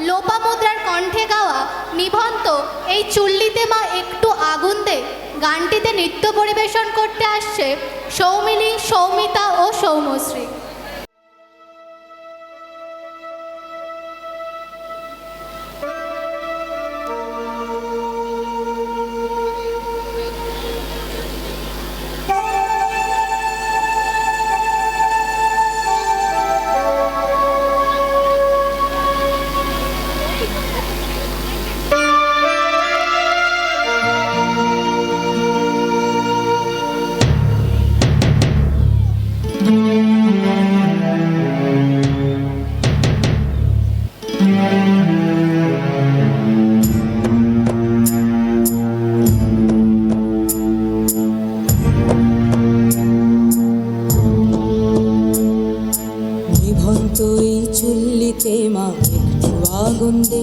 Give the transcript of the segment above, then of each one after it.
লোপামুদ্রার কণ্ঠে গাওয়া নিভন্ত এই চুল্লিতে মা একটু আগুন দে গানটিতে নৃত্য পরিবেশন করতে আসছে সৌমিলি সৌমিতা ও সৌমশ্রী চুল্লিতে মা একটু আগুন দে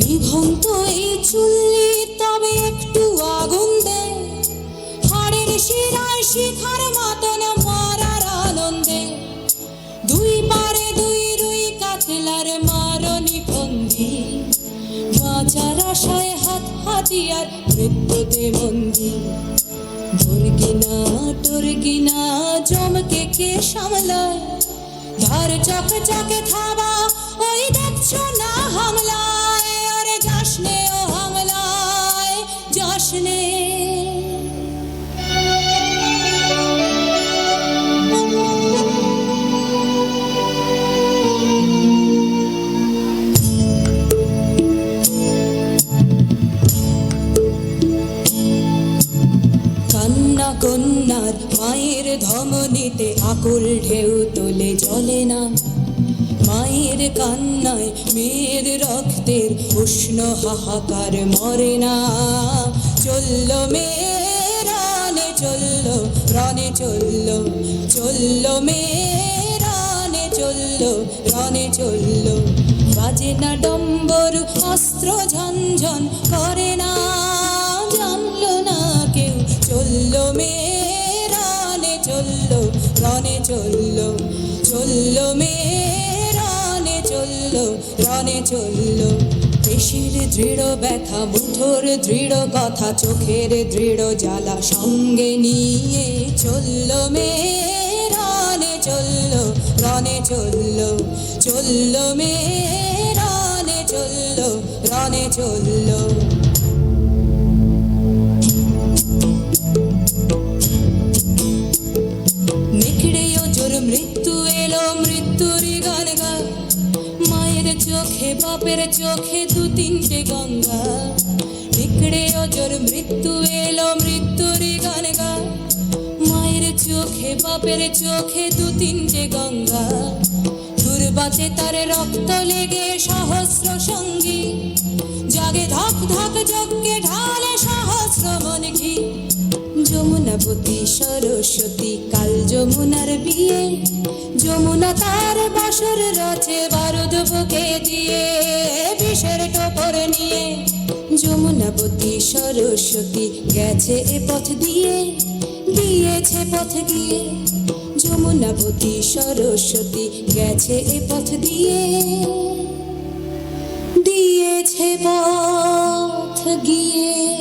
নিভন্ত এই চুল্লি, তবে একটু আগুন দে। হাড়ের শিরায় শিখার মাদন মারার আনন্দে। দুই পারে দুই রুই কাতলার মারনি ফন্দি বাঁচার আশায় হাত হাতিয়ার মৃত্যুতে বন্দি। দুর্গিনা টুর্গিনা জমকে কে সামলায়? ধার চক চকে থাবা, ওই দেখছ না কন্যার মায়ের ধমনীতে আকুল ঢেউ তোলে জলে না। মায়ের কান্নায় মেয়ের রক্তের উষ্ণ হাহাকার মরে না। চলল মেয়ে রানে চলল, রনে চলল চলল মেয়ে রানে চলল, রনে চলল। বাজে না ডম্বর, অস্ত্র ঝনঝন করে না। চলল চলল মেয়ে রানে চলল, রনে চলল। পেশির দৃঢ় ব্যথা, মুঠোর দৃঢ় কথা, চোখের দৃঢ় জ্বালা সঙ্গে নিয়ে চলল মেয়ে রানে চলল, রনে চলল। চলল মেয়ে রানে চলল, রনে চলল। বাপের চোখে দু তিনটে গঙ্গা। নিখড়ে জোর মৃত্যু এলো মৃত্যুরই গান গা। মায়ের চোখে বাপের চোখে দু তিনটে গঙ্গা। দুর্বাচে তার রক্ত লেগে সহস্র সঙ্গী। জাগে ধক ধক যজ্ঞে ঢালে সহস্র মন ঘি। যমুনাবতী সরস্বতী, কাল যমুনার বিয়ে। যমুনা তার বাসর রচে বারুদ বুকে দিয়ে, বিষের টোপর নিয়ে। যমুনাবতী সরস্বতী গেছে এ পথ দিয়ে দিয়েছে পথ দিয়ে। যমুনাবতী সরস্বতী গেছে এ পথ দিয়ে, দিয়েছে পথ, গিয়ে